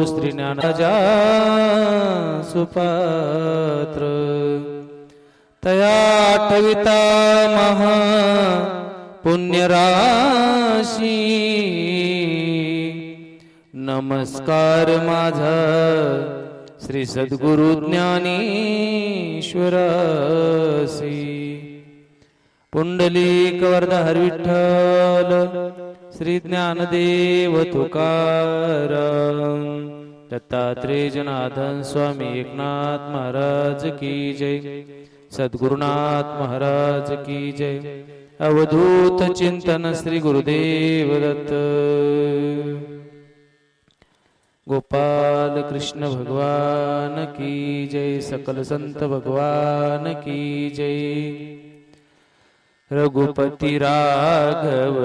स्त्रीज्ञानराजा सुपात्र. तया आठविता महा पुण्यराशी. नमस्कार माझा श्री सद्गुरु ज्ञानेश्वरासी. पुंडलीक वरदहर हरविठ्ठल श्री ज्ञानदेव तुकाराम. दत्तात्रेय जनार्दन स्वामी एकनाथ महाराज की जय. सद्गुरुनाथ महाराज की जय. अवधूत चिंतन श्री गुरुदेव दत्त. गोपाल कृष्ण भगवान की जय. सकल संत भगवान की जय. रघुपति राघव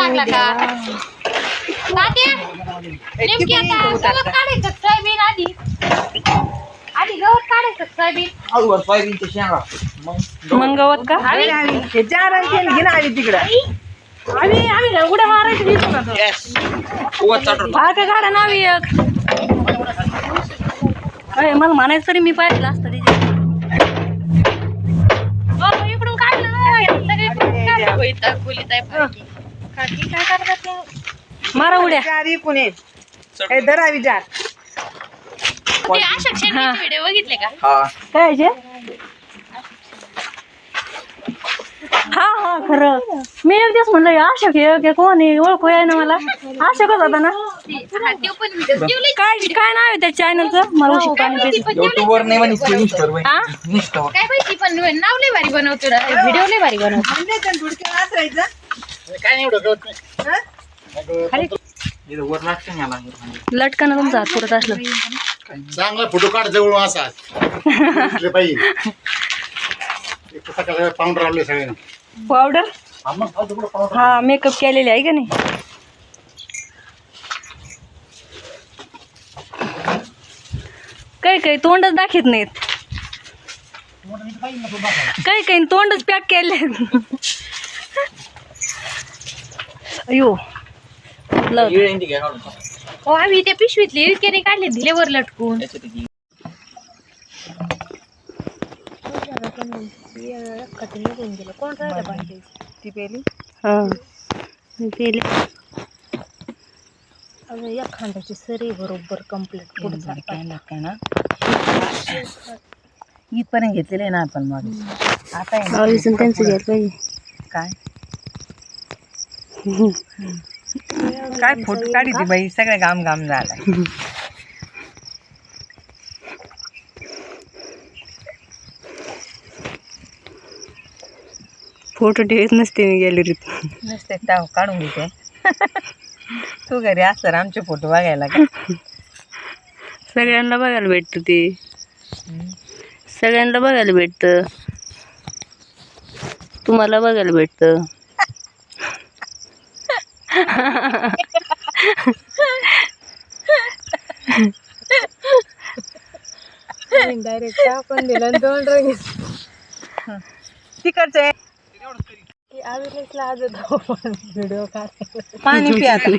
लागला का? तात्या नेमकी आता गवत काढायचं सोयाबीन आधी. आधी गवत काढायचं सोयाबीन. अगोदर सोयाबीनच्या शेंगा. मग मग गवत का? आम्ही हे चार आणि तेल घे ना आली तिकडं. आम्ही आम्ही ना मारायचं होतो येस उगाच चाटून भाग काढा एक. अरे मला म्हणायचं तरी मी पाहिलं असतं तिथे. अहो, इकडून काढलं ना सगळे इकडून काढलं. वैताग बोलीत आहे पाहिजे. मारा उड्या. चार हे ते अशोक शेट्टीचे व्हिडिओ बघितले का? हा. काय जे हा हा खरं. मी एक दिवस म्हणलं आशक आहे की कोण आहे? ओळखू आहे ना मला. आशकच होता ना? ते- हा, ते पण काय काय नाव आहे त्या चॅनलचं मला काय माहिती पण नाही म्हणे हा? काय माहिती पण नाव लय भारी बनवतो व्हिडिओ लय भारी बनवतो. इथं वर लागतं ना याला. लटकन तुमचा हात पुरत असलं. चांगला फोटो काढ जवळ असा. दिसले पाहिजे. एक तर सकाळ पाऊंडर आवले सगळे पावडर? हा मग फालतू कुठं powder? हा मेकअप केलेले आहे का नाही? काही काही तोंडच दाखवत नाहीत. काही काही तोंडच पॅक केले अयो. हो आम्ही त्या पिशवीतले इळकेने काढले दिले वर लटकून. एक- ती पेली हा पेले या खांदाची सरी बरोबर कंप्लीट ना? इथपर्यंत घेतलेलं आहे ना आपण मग. आता त्यांचं घ्यायला पाहिजे. काय? काय फोटो काढी ती बाई? सगळं गाम गाम झालाय. फोटो ठेवत नसते मी गॅलरीत. नसते टाव काढून घेते. तू घरी असतं आमचे फोटो बघायला का? सगळ्यांना बघायला भेटतं ते. सगळ्यांना बघायला भेटतं. तुम्हाला बघायला भेटतं. डायरेक्ट आपण दिलं दोन रंग तिकडचे. आविलेसला आज व्हिडिओ काढ पाणी पिया आता.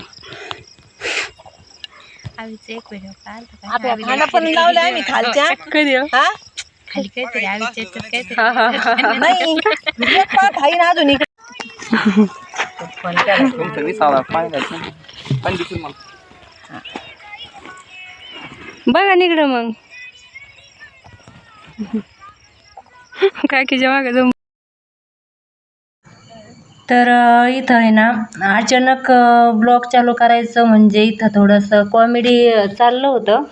आवीचे एक व्हिडिओ काढ. आपल्या खाणं पण लावलं आम्ही खालच्या. कधी हो? हा? खाली काहीतरी काहीतरी नाही अजून इकडे. तुमचं पण दिसून मला. बघा निकडं मग. काय की जेव्हा का तर इथं आहे ना अचानक ब्लॉग चालू करायचं म्हणजे इथं थोडंसं कॉमेडी चाललं होतं.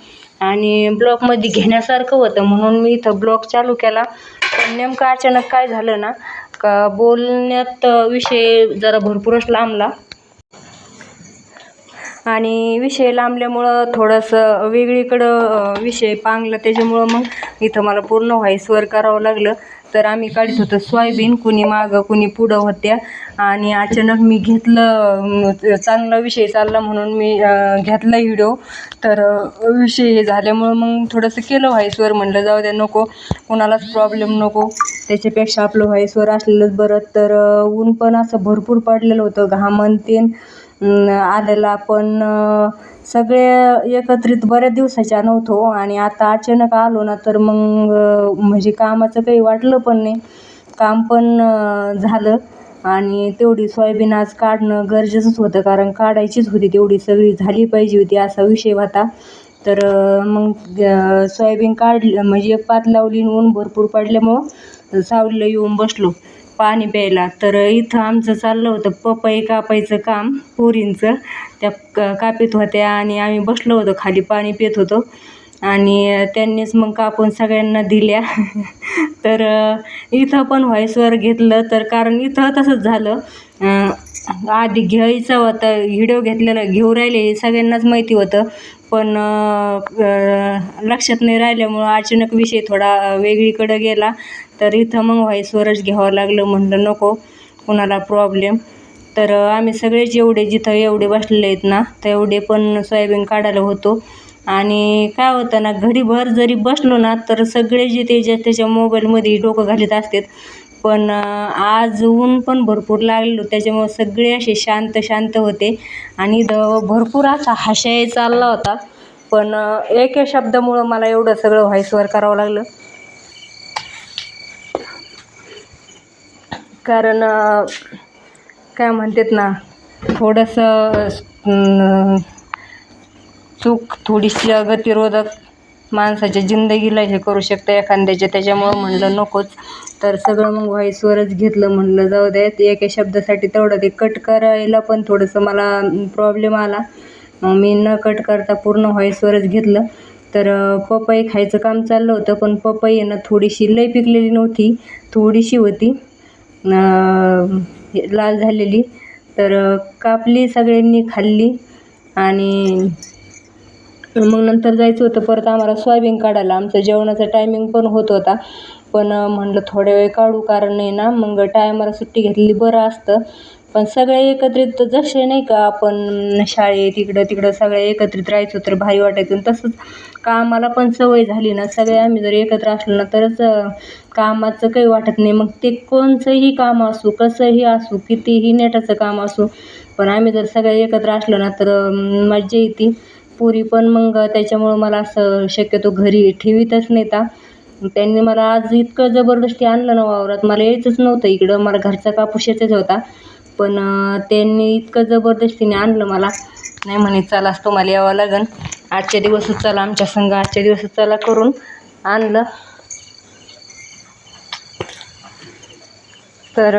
आणि ब्लॉगमध्ये घेण्यासारखं होतं म्हणून मी इथं ब्लॉग चालू केला. पण नेमकं अचानक काय झालं ना का बोलण्यात विषय जरा भरपूरच लांबला. आणि विषय लांबल्यामुळं थोडंसं वेगळीकडं विषय पांगला. त्याच्यामुळं मग इथं मला पूर्ण व्हाईसवर करावं लागलं. तर आम्ही काढत होतो सोयाबीन कुणी मागं कुणी पुढं होत्या. आणि अचानक मी घेतलं चांगला विषय चालला म्हणून मी घेतला व्हिडिओ. तर विषय हे झाल्यामुळं मग थोडंसं केलं व्हाईसवर म्हणलं जाऊ द्या नको. कोणालाच प्रॉब्लेम नको. त्याच्यापेक्षा आपलं व्हाईसवर असलेलंच बरं. तर ऊन पण असं भरपूर पडलेलं होतं. घामन तेन आलेला पण सगळे एकत्रित बऱ्याच दिवसाच्या नव्हतो. आणि आता अचानक आलो ना तर मग म्हणजे कामाचं काही वाटलं पण नाही. काम पण झालं. आणि तेवढी सोयाबीन आज काढणं गरजेचंच होतं. कारण काढायचीच होती तेवढी. सगळी झाली पाहिजे होती असा विषय होता. तर मग सोयाबीन काढलं म्हणजे एक पात लावली आणि ऊन भरपूर पडल्यामुळं सावलीला येऊन बसलो. पाणी प्यायला. तर इथं आमचं चाललं होतं. पपई कापायचं काम पोरींचं. त्या क कापीत होत्या आणि आम्ही बसलो होतो. खाली पाणी पित होतो. आणि त्यांनीच मग कापून सगळ्यांना दिल्या. तर इथं पण व्हॉईसवर घेतलं. तर कारण इथं तसंच झालं. आधी घ्यायचं होतं. व्हिडिओ घेतलेला घेऊ राहिले हे सगळ्यांनाच माहिती होतं. पण लक्षात नाही राहिल्यामुळं अचानक विषय थोडा वेगळीकडं गेला. तर इथं मग व्हॉईसवरच घ्यावं लागलं म्हणलं नको कुणाला प्रॉब्लेम. तर आम्ही सगळेच एवढे जिथं एवढे बसलेले आहेत ना तेवढे पण सोयाबीन काढायला होतो. आणि काय होतं ना घडीभर जरी बसलो ना तर सगळे जे ते ज्या त्याच्या मोबाईलमध्ये डोकं घालीत असतात पण आज ऊन पण भरपूर लागलेलं त्याच्यामुळं सगळे असे शांत शांत होते. आणि द भरपूर असा हाशाय चालला होता. पण एका शब्दामुळं मला एवढं सगळं व्हॉईसवर करावं लागलं. कारण काय म्हणतात ना थोडंसं चूक थोडीशी गतिरोधक माणसाच्या जिंदगीला हे करू शकतं एखाद्याच्या त्याच्यामुळं म्हणलं नकोच. तर सगळं मग व्हॉईसवरच घेतलं म्हणलं जाऊ देत एका शब्दासाठी तेवढं ते कट करायला पण थोडंसं मला प्रॉब्लेम आला. मग मी न कट करता पूर्ण व्हॉईसवरच घेतलं. तर पपई खायचं काम चाललं होतं पण पपई ना थोडीशी लई पिकलेली नव्हती थोडीशी होती लाल झालेली. तर कापली सगळ्यांनी खाल्ली आणि मग नंतर जायचं होतं परत आम्हाला सोयाबीन काढायला. आमचं जेवणाचा टायमिंग पण होत होता. पण म्हणलं थोड्या वेळ काढू कारण नाही ना मग टायमाला सुट्टी घेतलेली बरं असतं. पण सगळे एकत्रित जसे नाही का आपण शाळेत इकडं तिकडं सगळे एकत्रित राहायचो तर भारी वाटायचं. आणि तसंच कामाला पण सवय झाली ना सगळे आम्ही जर एकत्र असलो ना तरच कामाचं काही वाटत नाही. मग ते कोणचंही काम असू कसंही असू कितीही नेटाचं काम असू पण आम्ही जर सगळे एकत्र असलो ना तर मज्जा येते. पुरी पण मग त्याच्यामुळं मला असं शक्यतो घरी ठेवीतच नेता. त्यांनी मला आज इतकं जबरदस्ती आणलं ना वावरात. मला यायचंच नव्हतं इकडं. मला घरचा कापूस याचाच होता. पण त्यांनी इतकं जबरदस्तीने आणलं मला. नाही म्हणे चलाच तुम्हाला यावं लागन. आजच्या दिवसच चला आमच्या संघ आजच्या दिवसच चला करून आणलं. तर